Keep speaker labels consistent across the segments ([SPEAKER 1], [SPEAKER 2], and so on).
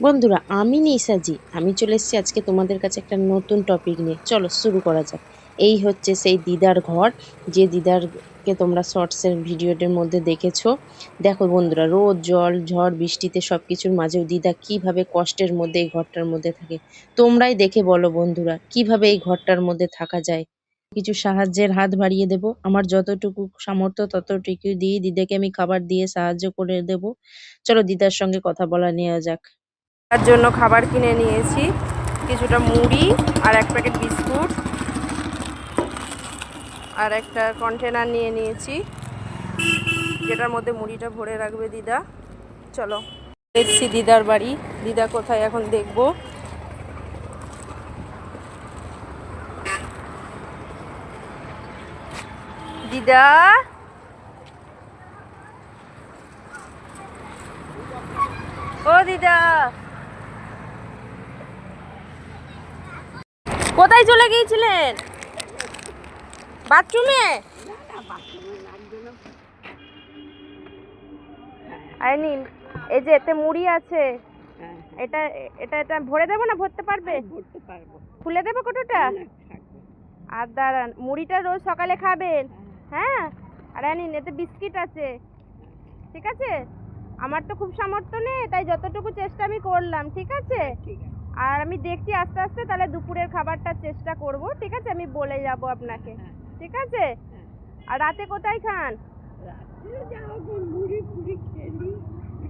[SPEAKER 1] বন্ধুরা, আমি নিশাজি আমি চলে এসেছি আজকে তোমাদের কাছে একটা নতুন টপিক নিয়ে। চলো, শুরু করা যাক। এই হচ্ছে সেই দিদার ঘর, যে দিদারকে তোমরা শর্টসের ভিডিওটির মধ্যে দেখেছ। দেখো বন্ধুরা, রোদ, জল, ঝড়, বৃষ্টিতে সব কিছুর মাঝেও দিদা কীভাবে কষ্টের মধ্যে এই ঘরটার মধ্যে থাকে। তোমরাই দেখে বলো বন্ধুরা, কীভাবে এই ঘরটার মধ্যে থাকা যায়? কিছু সাহায্যের হাত বাড়িয়ে দেব। আমার যতটুকু সামর্থ্য, ততটুকু দিয়ে দিদাকে আমি খাবার দিয়ে সাহায্য করে দেব। চলো দিদার সঙ্গে কথা বলা নেওয়া যাক।
[SPEAKER 2] তার জন্য খাবার কিনে নিয়েছি। কিছুটা মুড়ি আর এক প্যাকেট বিস্কুট আর একটা কন্টেনার নিয়ে নিয়েছি। যেটার মধ্যে মুড়িটা ভরে রাখবে দিদা। চলো এসছি দিদার বাড়ি। দিদা কোথায় এখন দেখব। দিদা? ও দিদা! কোথায় চলে গিয়েছিলেন? বাথরুমে? আরে নিন এই যে এতে মুড়ি আছে। এটা এটা এটা ভরে দেবো না? ভরতে পারবে?
[SPEAKER 3] করতে পারব।
[SPEAKER 2] খুলে দেবো কোটোটা? আর দাঁড়ান মুড়িটা রোজ সকালে খাবেন। হ্যাঁ। আর এই নিন এতে বিস্কিট আছে। ঠিক আছে? আমার তো খুব সামর্থ্য নেই তাই যতটুকু চেষ্টা আমি করলাম ঠিক আছে?
[SPEAKER 3] ঠিক আছে।
[SPEAKER 2] আর আমি দেখছি আস্তে আস্তে তাহলে দুপুরের খাবারটার চেষ্টা করব ঠিক আছে? আমি বলে যাব আপনাকে
[SPEAKER 3] হ্যাঁ।
[SPEAKER 2] ঠিক আছে? আর রাতে কোথায় খান?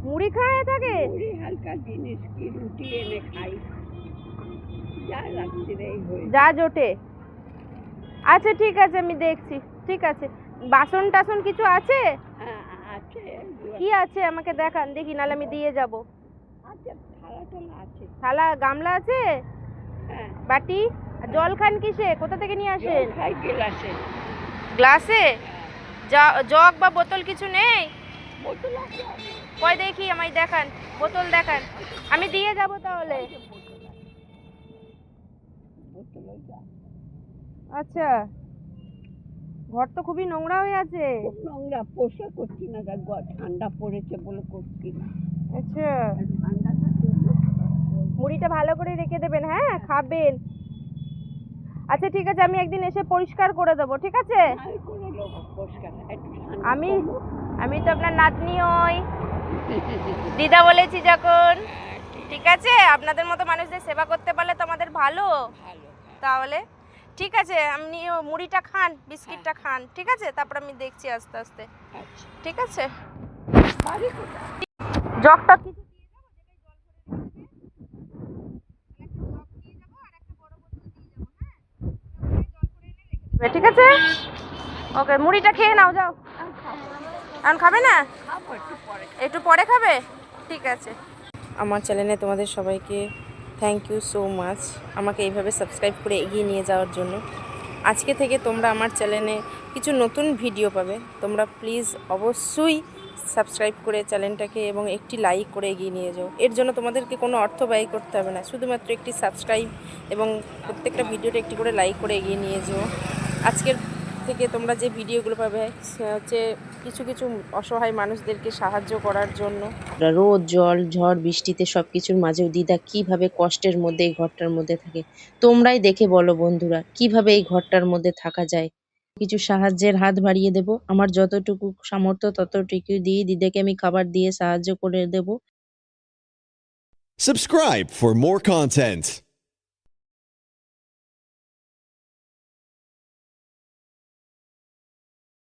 [SPEAKER 3] মুড়ি
[SPEAKER 2] খাওয়া থাকে?
[SPEAKER 3] হালকা জিনিস কি রুটি এনে খাই। যা
[SPEAKER 2] জোটে। আচ্ছা ঠিক আছে আমি দেখছি ঠিক আছে। বাসন টাসন কিছু
[SPEAKER 3] হ্যাঁ আছে।
[SPEAKER 2] কি আছে? আমাকে দেখান দেখি নাহলে আমি দিয়ে যাব।
[SPEAKER 3] আছে থালা টালা আছে।
[SPEAKER 2] থালা গামলা আছে?
[SPEAKER 3] হ্যাঁ।
[SPEAKER 2] বাটি? আর জল খান কিসে? কোথা থেকে নিয়ে আসেন?
[SPEAKER 3] খাই গেলাসে।
[SPEAKER 2] গ্লাসে? জগ বা বোতল কিছু নেই?
[SPEAKER 3] বোতল আছে।
[SPEAKER 2] কই দেখি আমায় দেখান। বোতল দেখান। আমি দিয়ে যাব তাহলে। আচ্ছা। ঘর তো খুবই নোংরা হয়ে আছে।
[SPEAKER 3] খুব নোংরা পোষা করছি না গা, গ- ঠান্ডা পড়েছে বলে করছি না।
[SPEAKER 2] আচ্ছা। মুড়িটা ভালো করে রেখে দেবেন হ্যাঁ খাবেন। আচ্ছা ঠিক আছে আমি একদিন এসে পরিষ্কার করে দেবো ঠিক আছে?
[SPEAKER 3] আমি ঠান্ডা
[SPEAKER 2] আমি আমি তো আপনার নাতনি ওই। দিদা বলেছি যখন ঠিক। আছে? আপনাদের মতো মানুষদের সেবা করতে পারলে তো আমাদের ভালো।
[SPEAKER 3] ভালো
[SPEAKER 2] তাহলে ঠিক আছে আপনি ও মুড়িটা খান বিস্কিটটা খান ঠিক আছে? তারপর আমি দেখছি আস্তে আস্তে।
[SPEAKER 3] আচ্ছা।
[SPEAKER 2] ঠিক আছে? জগটা কিছু ঠিক আছে? ওকে মুড়িটা খেয়ে নাও যাও। এখন খাবে না?
[SPEAKER 3] খাব একটু পরে
[SPEAKER 2] একটু পরে খাবে? ঠিক আছে। আমার চ্যানেলে তোমাদের সবাইকে থ্যাংক ইউ সো মাচ আমাকে এইভাবে সাবস্ক্রাইব করে এগিয়ে নিয়ে যাওয়ার জন্য। আজকে থেকে তোমরা আমার চ্যানেলে কিছু নতুন ভিডিও পাবে। তোমরা প্লিজ অবশ্যই সাবস্ক্রাইব করে চ্যানেলটাকে এবং একটি লাইক করে এগিয়ে নিয়ে যাও। এর জন্য তোমাদেরকে কোনো অর্থ ব্যয় করতে হবে না। শুধুমাত্র একটি সাবস্ক্রাইব এবং প্রত্যেকটা ভিডিওটা একটি করে লাইক করে এগিয়ে নিয়ে যাও। আজকের থেকে তোমরা যে ভিডিওগুলো পাবে হচ্ছে কিছু কিছু অসহায় মানুষদেরকে সাহায্য করার জন্য।
[SPEAKER 1] রোদ জল ঝড় বৃষ্টিতে সব কিছুর মাঝেও দিদা কীভাবে কষ্টের মধ্যে এই ঘরটার মধ্যে থাকে তোমরাই দেখে বলো বন্ধুরা কীভাবে এই ঘরটার মধ্যে থাকা যায়। কিছু সাহায্যের হাত বাড়িয়ে দেব আমার যতটুকু সামর্থ্য ততটুকু দিয়ে দিদাকে আমি খাবার দিয়ে সাহায্য করে দেব।
[SPEAKER 4] Subscribe for more content.